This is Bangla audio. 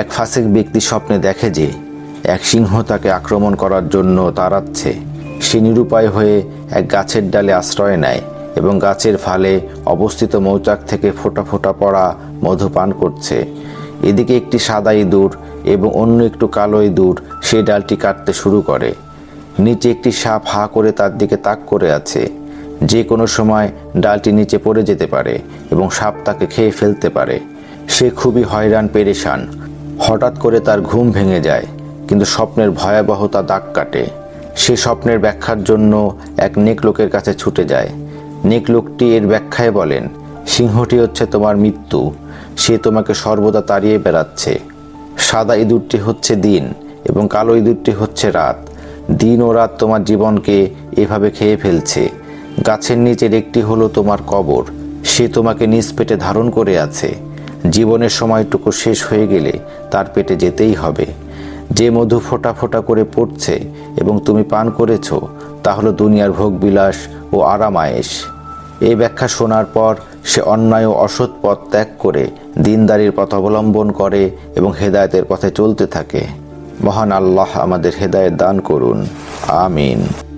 এক ফাসিক ব্যক্তি স্বপ্নে দেখে যে এক সিংহ তাকে আক্রমণ করার জন্য তাড়াচ্ছে। সে নিরুপায় হয়ে এক গাছের ডালে আশ্রয় নেয় এবং গাছের ফালে অবস্থিত মৌচাক থেকে ফোটা ফোটা পড়া মধু পান করছে। এদিকে একটি সাদা ইঁদুর এবং অন্য একটু কালো ইঁদুর সেই ডালটি কাটতে শুরু করে। নিচে একটি সাপ হা করে তার দিকে তাক করে আছে। যে কোনো সময় ডালটি নিচে পড়ে যেতে পারে এবং সাপ তাকে খেয়ে ফেলতে পারে। সে খুবই হয়রান, পেরেশান। হঠাৎ করে তার ঘুম ভেঙে যায়, কিন্তু স্বপ্নের ভয়াবহতা দাগ কাটে। সে স্বপ্নের ব্যাখ্যার জন্য এক নেক লোকের কাছে ছুটে যায়। নেক লোকটি এর ব্যাখ্যায় বলেন, সিংহটি হচ্ছে তোমার মৃত্যু। সে তোমাকে সর্বদা তাড়িয়ে বেড়াচ্ছে। সাদা ইঁদুরটি হচ্ছে দিন এবং কালো ইঁদুরটি হচ্ছে রাত। দিন ও রাত তোমার জীবনকে এভাবে খেয়ে ফেলছে। গাছের নিচের একটি হলো তোমার কবর। সে তোমাকে নিজ পেটে ধারণ করে আছে। জীবনের সময়টুকু শেষ হয়ে গেলে তার পেটে যেতেই হবে। যে মধু ফোঁটা ফোঁটা করে পড়ছে এবং তুমি পান করেছ, তা হলো দুনিয়ার ভোগবিলাস ও আরামায়েশ এই ব্যাখ্যা শোনার পর সে অন্যায় ও অসৎ পথ ত্যাগ করে দিনদারির পথ অবলম্বন করে এবং হেদায়েতের পথে চলতে থাকে। মহান আল্লাহ আমাদের হেদায়েত দান করুন। আমিন।